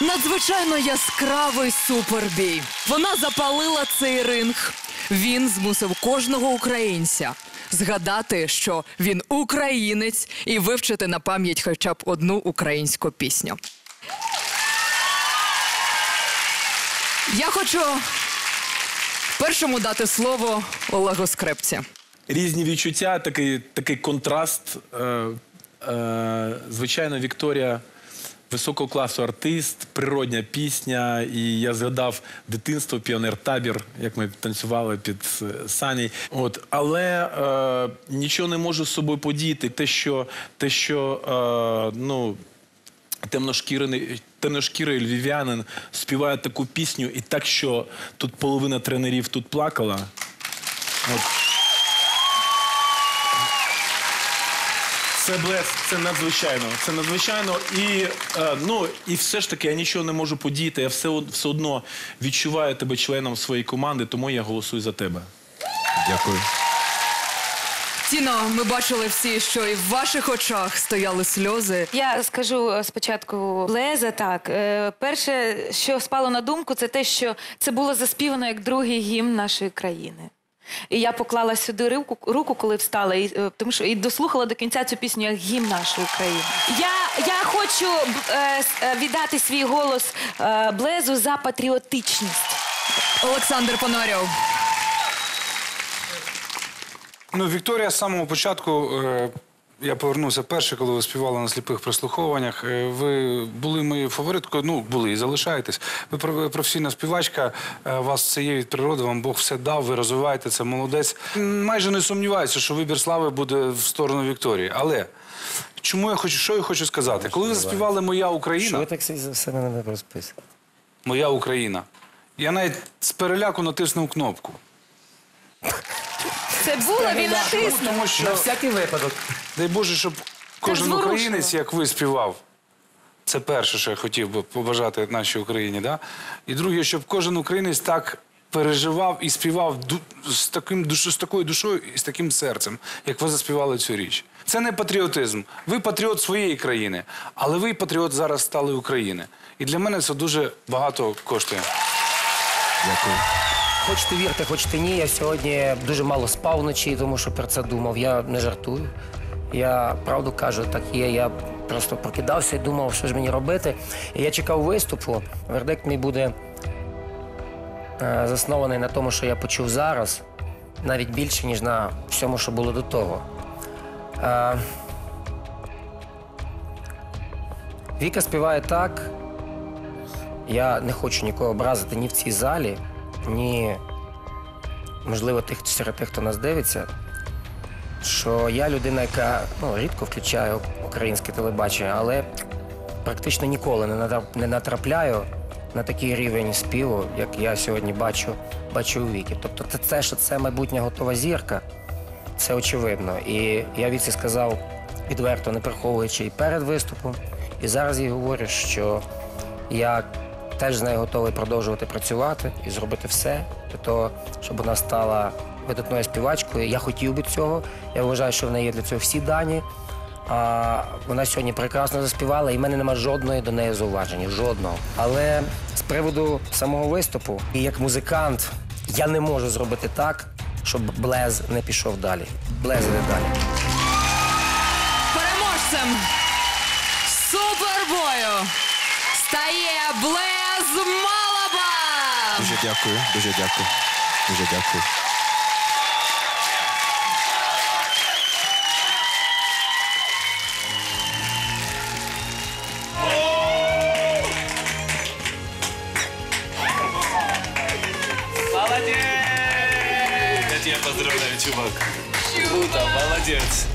Надзвичайно яскравий супербій. Вона запалила цей ринг. Він змусив кожного українця згадати, що він українець, і вивчити на пам'ять хоча б одну українську пісню. Я хочу першому дати слово Олегу Скрепці. Різні відчуття, такий, такий контраст. Е, е, звичайно, Вікторія високого класу артист, природня пісня. І я згадав дитинство, піонер-табір, як ми танцювали під е, сані. От, але е, нічого не можу з собою подіяти. Те, що, те, що е, ну, темношкірий, темношкірий львів'янин співає таку пісню, і так, що тут половина тренерів тут плакала. От. Це блес, це надзвичайно. Це надзвичайно. І, е, ну, і все ж таки я нічого не можу подіяти. Я все, все одно відчуваю тебе членом своєї команди, тому я голосую за тебе. Дякую. Тіно, ми бачили всі, що і в ваших очах стояли сльози. Я скажу е, спочатку Леза так. Е, Перше, що спало на думку, це те, що це було заспівано як другий гімн нашої країни. І я поклала сюди руку, руку коли встала, і, е, тому що і дослухала до кінця цю пісню як гімн нашої України. Я, я хочу б, е, с- е, віддати свій голос е, Блезу за патріотичність. Олександр Пономарьов. Ну, Вікторія з самого початку. Е, я повернувся перше, коли ви співали на сліпих прослуховуваннях. Е, ви були моєю фавориткою, ну були і залишаєтесь. Ви професійна співачка, е, у вас це є від природи, вам Бог все дав, ви розвиваєте це, молодець. Майже не сумніваюся, що вибір слави буде в сторону Вікторії. Але чому я хочу, що я хочу сказати? Коли ви заспівали Моя Україна. Що ви так за все на мене розписуєте? Моя Україна, я навіть з переляку натиснув кнопку. Це було він натиснув. Тому що На всякий випадок. Дай Боже, щоб кожен зворушливо. українець, як ви співав. Це перше, що я хотів би побажати нашій Україні. Да? І друге, щоб кожен українець так переживав і співав ду- з, таким, душ- з такою душою і з таким серцем, як ви заспівали цю річ. Це не патріотизм. Ви патріот своєї країни, але ви патріот зараз стали України. І для мене це дуже багато коштує. Дякую. Хочете вірте, хочете ні. Я сьогодні дуже мало спав вночі, тому що про це думав. Я не жартую. Я правду кажу, так є. Я просто прокидався і думав, що ж мені робити. І я чекав виступу. Вердикт мій буде е, заснований на тому, що я почув зараз, навіть більше, ніж на всьому, що було до того. Е, Віка співає так, я не хочу нікого образити ні в цій залі, ні, можливо, тих серед тих, хто нас дивиться, що я людина, яка ну, рідко включає українське телебачення, але практично ніколи не, натрапляю на такий рівень співу, як я сьогодні бачу, бачу у віки. Тобто це, це, що це майбутня готова зірка, це очевидно. І я від сказав відверто, не приховуючи і перед виступом. І зараз їй говорю, що я теж з нею готовий продовжувати працювати і зробити все для того, щоб вона стала видатною співачкою. Я хотів би цього. Я вважаю, що в неї є для цього всі дані. А вона сьогодні прекрасно заспівала, і в мене немає жодної до неї зауваження. Жодного. Але з приводу самого виступу, і як музикант, я не можу зробити так, щоб Блез не пішов далі. Блез іде далі. Переможцем супербою стає Блез Малаба. Дуже дякую, дуже дякую. Дуже дякую. Я тебя поздравляю, чувак. Круто, молодец.